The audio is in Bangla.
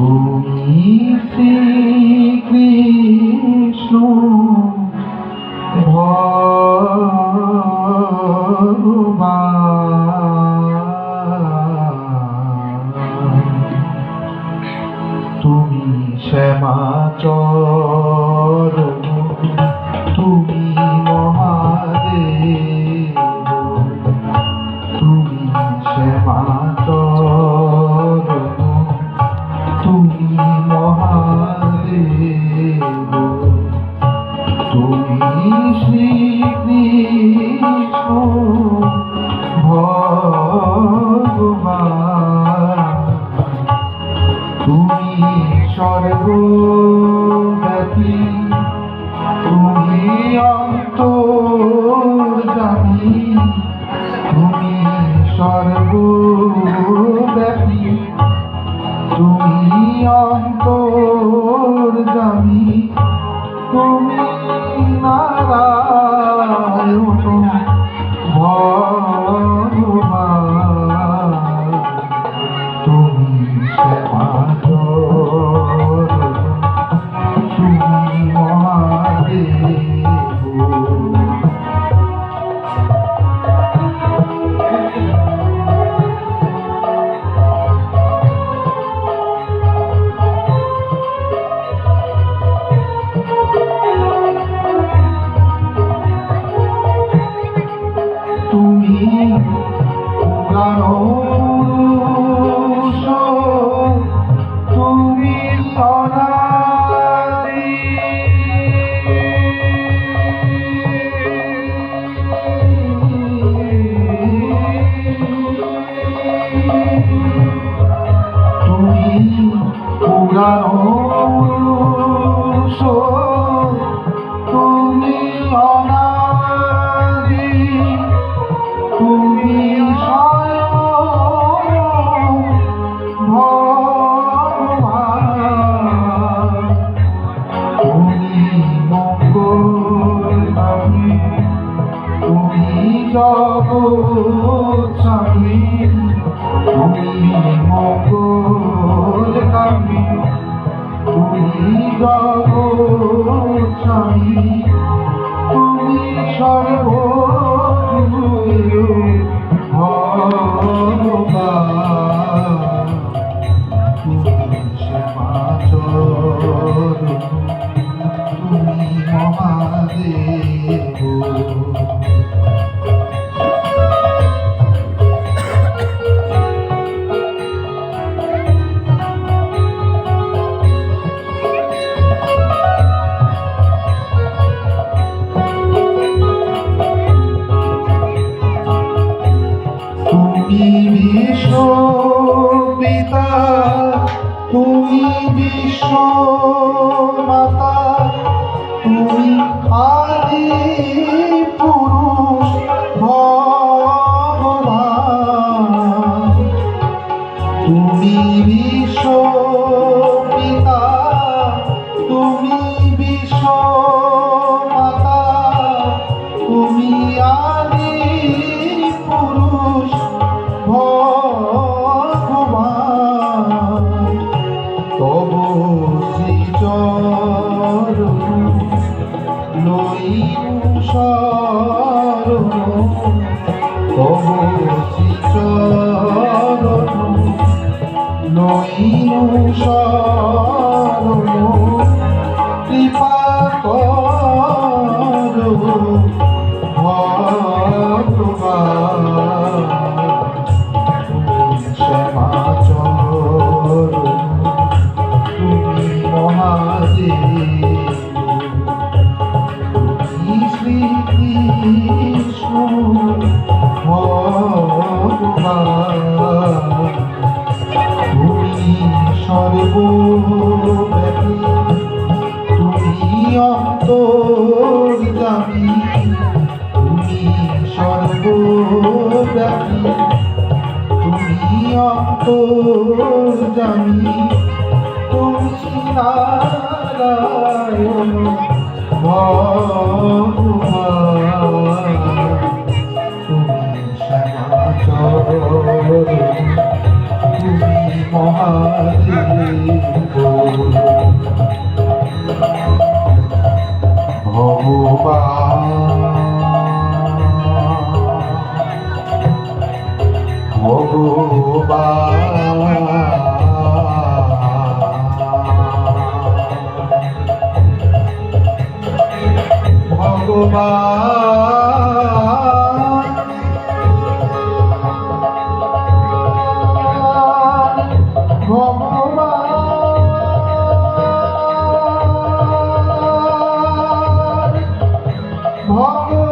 তুমি শ্রীকৃষ্ণ তুমি শ্যামাচর তুমি শ্রীকৃষ্ণ ভগবান। তুমি সর্বব্যাপী তুমি অন্তর্জামী তুমি সর্বব্যাপী তুমি অন্তর hermano. সর্ব মাতা তুমি আদি পুরুষ ভগবান। তুমি বিশ্ব সর্বদা তুমি অন্তর্জামি তুমি নারায়ণ ভয় ভগবান